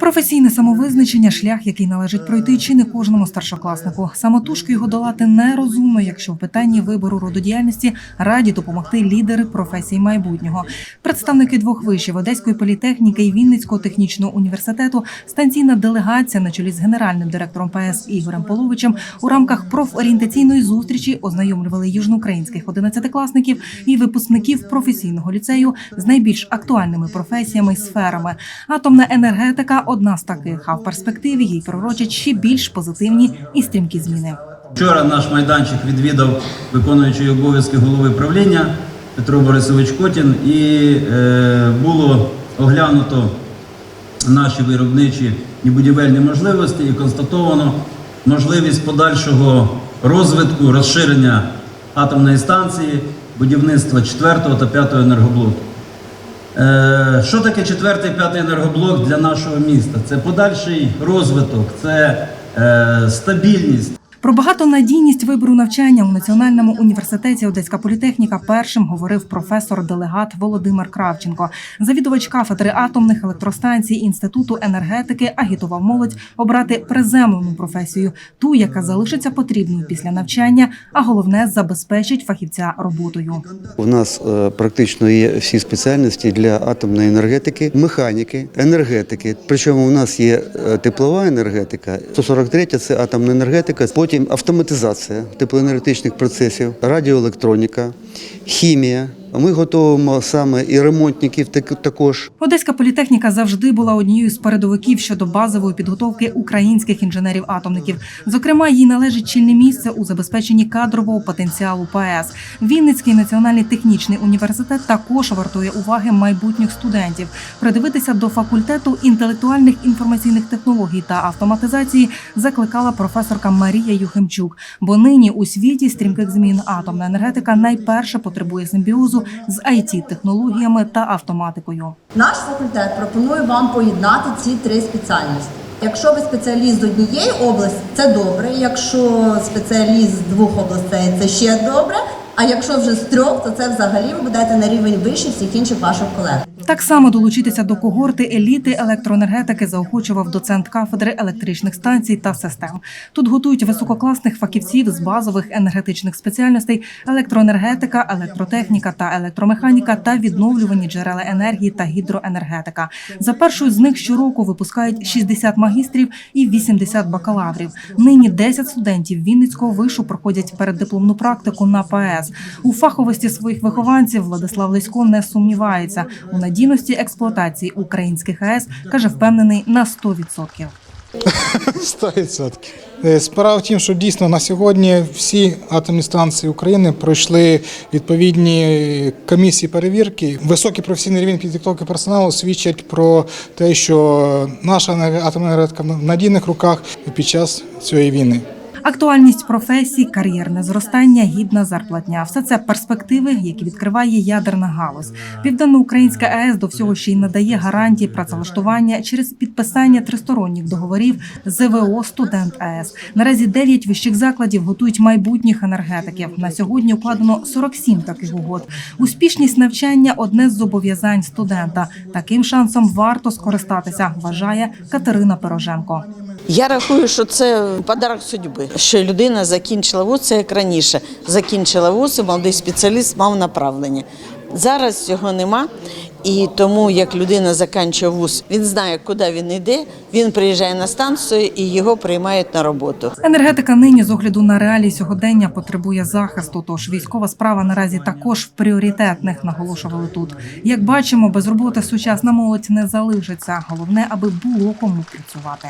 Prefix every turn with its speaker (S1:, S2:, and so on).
S1: Професійне самовизначення шлях, який належить пройти чи не кожному старшокласнику. Самотужки його долати нерозумно, якщо в питанні вибору рододіяльності раді допомогти лідери професій майбутнього. Представники двох вишів Одеської політехніки і Вінницького технічного університету, станційна делегація на чолі з генеральним директором ПС Ігорем Половичем у рамках профорієнтаційної зустрічі ознайомлювали южноукраїнських одинадцятикласників і випускників професійного ліцею з найбільш актуальними професіями і сферами. Атомна енергетика одна з таких, а в перспективі їй пророчать ще більш позитивні і стрімкі зміни.
S2: Вчора наш майданчик відвідав виконуючий обов'язки голови правління Петро Борисович Котін і е, було оглянуто наші виробничі і будівельні можливості і констатовано можливість подальшого розвитку, розширення атомної станції, будівництва 4 та 5 енергоблоку. Е, Що таке четвертий п'ятий енергоблок для нашого міста? Це подальший розвиток, це е, стабільність.
S1: Про багатонадійність вибору навчання у Національному університеті Одеська політехніка першим говорив професор-делегат Володимир Кравченко. Завідувач кафедри атомних електростанцій інституту енергетики агітував молодь обрати приземлену професію, ту, яка залишиться потрібною після навчання, а головне забезпечить фахівця роботою.
S3: У нас е, практично є всі спеціальності для атомної енергетики, механіки, енергетики. Причому у нас є е, теплова енергетика, 143 – це атомна енергетика, потім автоматизація теплоенергетичних процесів, радіоелектроніка, хімія. Ми готуємо саме і ремонтників так- також.
S1: Одеська політехніка завжди була однією з передовиків щодо базової підготовки українських інженерів-атомників. Зокрема, їй належить чільне місце у забезпеченні кадрового потенціалу ПАЕС. Вінницький національний технічний університет також вартує уваги майбутніх студентів. Придивитися до факультету інтелектуальних інформаційних технологій та автоматизації закликала професорка Марія Юхимчук. Бо нині у світі стрімких змін атомна енергетика найперше потребує симбіозу з it технологіями та автоматикою.
S4: Наш факультет пропонує вам поєднати ці три спеціальності. Якщо ви спеціаліст з однієї області, це добре. Якщо спеціаліст з двох областей, це ще добре. А якщо вже з трьох, то це взагалі ви будете на рівень вищий всіх інших ваших колег.
S1: Так само долучитися до когорти еліти електроенергетики заохочував доцент кафедри електричних станцій та систем. Тут готують висококласних фахівців з базових енергетичних спеціальностей: електроенергетика, електротехніка та електромеханіка та відновлювані джерела енергії та гідроенергетика. За першою з них щороку випускають 60 магістрів і 80 бакалаврів. Нині 10 студентів Вінницького вишу проходять переддипломну практику на ПАЕС. У фаховості своїх вихованців Владислав Лесько не сумнівається у надійності експлуатації українських АЕС, каже, впевнений на 100%.
S5: 100%. Е, Справа в тім, що дійсно на сьогодні всі атомні станції України пройшли відповідні комісії перевірки. Високий професійний рівень підготовки персоналу свідчать про те, що наша атомна енергетика в надійних руках під час цієї війни.
S1: Актуальність професій, кар'єрне зростання, гідна зарплатня все це перспективи, які відкриває ядерна галузь. Південноукраїнська АЕС до всього ще й надає гарантії працевлаштування через підписання тристоронніх договорів ЗВО Студент АЕС. Наразі 9 вищих закладів готують майбутніх енергетиків. На сьогодні укладено 47 таких угод. Успішність навчання одне з зобов'язань студента. Таким шансом варто скористатися, вважає Катерина Пироженко.
S6: Я рахую, що це подарок судьби, що людина закінчила вуз, це як раніше. Закінчила вуз, і молодий спеціаліст мав направлення. Зараз цього нема. І тому, як людина закінчує вуз, він знає, куди він йде. Він приїжджає на станцію і його приймають на роботу.
S1: Енергетика нині з огляду на реалії сьогодення потребує захисту. Тож військова справа наразі також в пріоритетних наголошували тут. Як бачимо, без роботи сучасна молодь не залишиться. Головне, аби було кому працювати.